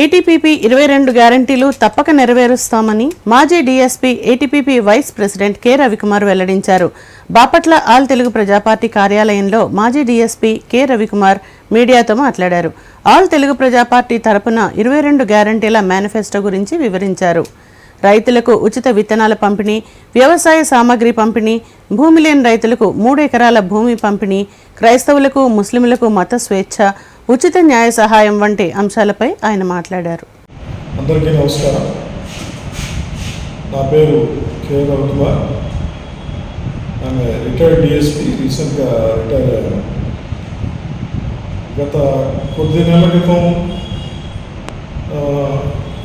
ఏటీపీపీ ఇరవై రెండు గ్యారంటీలు తప్పక నెరవేరుస్తామని మాజీ DSP ATPP vice president K Ravikumar వెల్లడించారు. బాపట్ల ఆల్ తెలుగు ప్రజాపార్టీ కార్యాలయంలో మాజీ డీఎస్పీ కె రవికుమార్ మీడియాతో మాట్లాడారు. ఆల్ తెలుగు ప్రజాపార్టీ తరపున ఇరవై రెండు గ్యారంటీల మేనిఫెస్టో గురించి వివరించారు. రైతులకు ఉచిత విత్తనాల పంపిణీ వ్యవసాయ సామాగ్రి పంపిణీ భూమి లేని రైతులకు మూడు ఎకరాల భూమి పంపిణీ క్రైస్తవులకు ముస్లింలకు మత స్వేచ్ఛ ఉచిత న్యాయ సహాయం వంటి అంశాలపై ఆయన మాట్లాడారు. అందరికీ నమస్కారం. నా పేరు కే. రవికుమార్. నేను రిటైర్డ్ డిఎస్పి రీసెంట్గా రిటైర్ అయ్యాను. గత కొద్ది నెలల క్రితం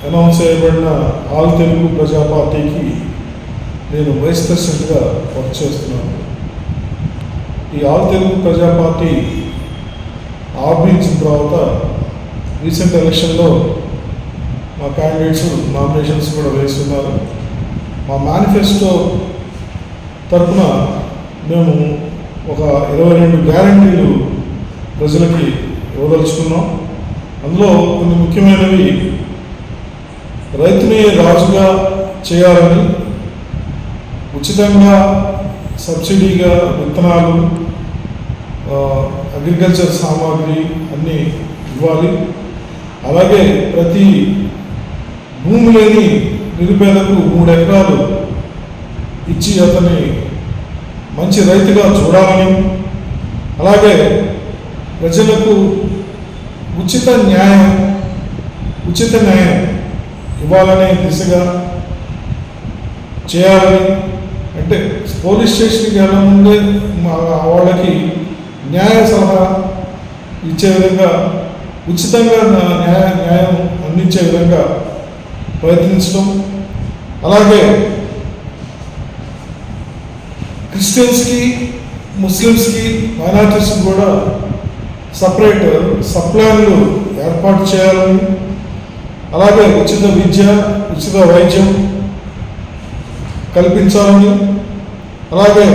అనౌన్స్ చేయబడిన ఆల్ తెలుగు ప్రజా పార్టీకి నేను వైస్ ప్రెసిడెంట్గా వర్క్ చేస్తున్నాను. ఈ ఆల్ తెలుగు ప్రజా పార్టీ ఆర్బించిన తర్వాత రీసెంట్ ఎలక్షన్లో మా క్యాండిడేట్స్ నామినేషన్స్ కూడా వేస్తున్నారు. మా మేనిఫెస్టో తరఫున మేము ఒక ఇరవై రెండు గ్యారంటీలు ప్రజలకి ఇవ్వదలుచుకున్నాం. అందులో కొన్ని ముఖ్యమైనవి రైతుని రాజుగా చేయాలని ఉచితంగా సబ్సిడీగా విత్తనాలు అగ్రికల్చర్ సామాగ్రి అన్నీ ఇవ్వాలి. అలాగే ప్రతి భూమి లేని నిరుపేదకు మూడు ఎకరాలు ఇచ్చి అతన్ని మంచి రైతుగా చూడాలని. అలాగే ప్రజలకు ఉచిత న్యాయం ఉచిత న్యాయం ఇవ్వాలనే దిశగా చేయాలని. అంటే పోలీస్ స్టేషన్కి వెళ్ళముందే మా వాళ్ళకి న్యాయ సలహా ఇచ్చే విధంగా ఉచితంగా నా- న్యాయ న్యాయం అందించే విధంగా ప్రయత్నించడం. అలాగే క్రిస్టియన్స్కి ముస్లిమ్స్కి మైనార్టీస్కి కూడా సపరేట్ సప్లాన్లు ఏర్పాటు చేయాలని అలాగే ఉచిత విద్య ఉచిత వైద్యం కల్పించాలని అలాగే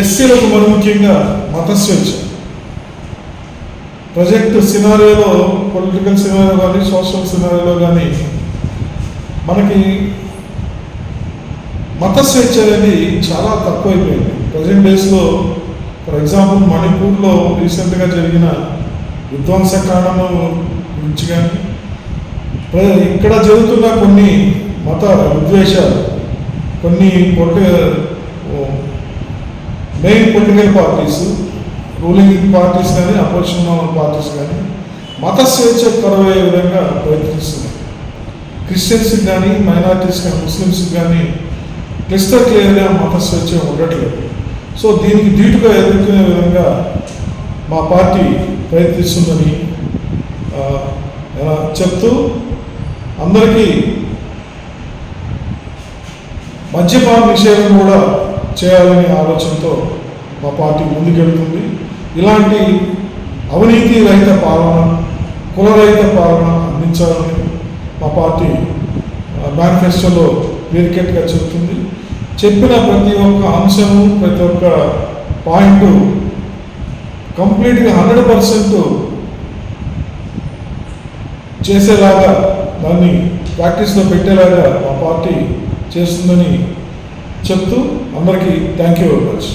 ఎస్సీలకు మరి ముఖ్యంగా మత స్వేచ్ఛ ప్రొజెక్ట్ సినారియోలో పొలిటికల్ సినారియో కానీ సోషల్ సినారియోలో కానీ మనకి మత స్వేచ్ఛ అనేది చాలా తక్కువైపోయింది. ప్రజెంట్ డేస్లో ఫర్ ఎగ్జాంపుల్ మణిపూర్లో రీసెంట్గా జరిగిన విధ్వంసకాండం గురించి కానీ ఇక్కడ జరుగుతున్న కొన్ని మత విద్వేషాలు కొన్ని political main political parties ruling parties కానీ అపోజిషన్ పార్టీస్ కానీ మత స్వేచ్ఛ కొరవయ్యే విధంగా ప్రయత్నిస్తున్నాయి. క్రిస్టియన్స్కి కానీ మైనార్టీస్ కానీ ముస్లిమ్స్కి కానీ క్లిస్టర్ క్లియర్గా మత స్వేచ్ఛ ఉండట్లేదు. సో దీనికి ధీటుగా ఎదుర్కొనే విధంగా మా పార్టీ ప్రయత్నిస్తుందని చెప్తూ అందరికీ మద్యపాన నిషేధం కూడా చేయాలనే ఆలోచనతో మా పార్టీ ముందుకెళ్తుంది. ఇలాంటి అవినీతి రహిత పాలన కులరహిత పాలన అందించాలని మా పార్టీ మేనిఫెస్టోలో క్లియర్కెట్గా చెప్తుంది చెప్పిన ప్రతి ఒక్క అంశము ప్రతి ఒక్క పాయింట్ కంప్లీట్గా హండ్రెడ్ పర్సెంట్ చేసేలాగా దాన్ని ప్రాక్టీస్లో పెట్టేలాగా మా పార్టీ చేస్తుందని చెప్తూ అందరికీ థ్యాంక్ యూ వెరీ మచ్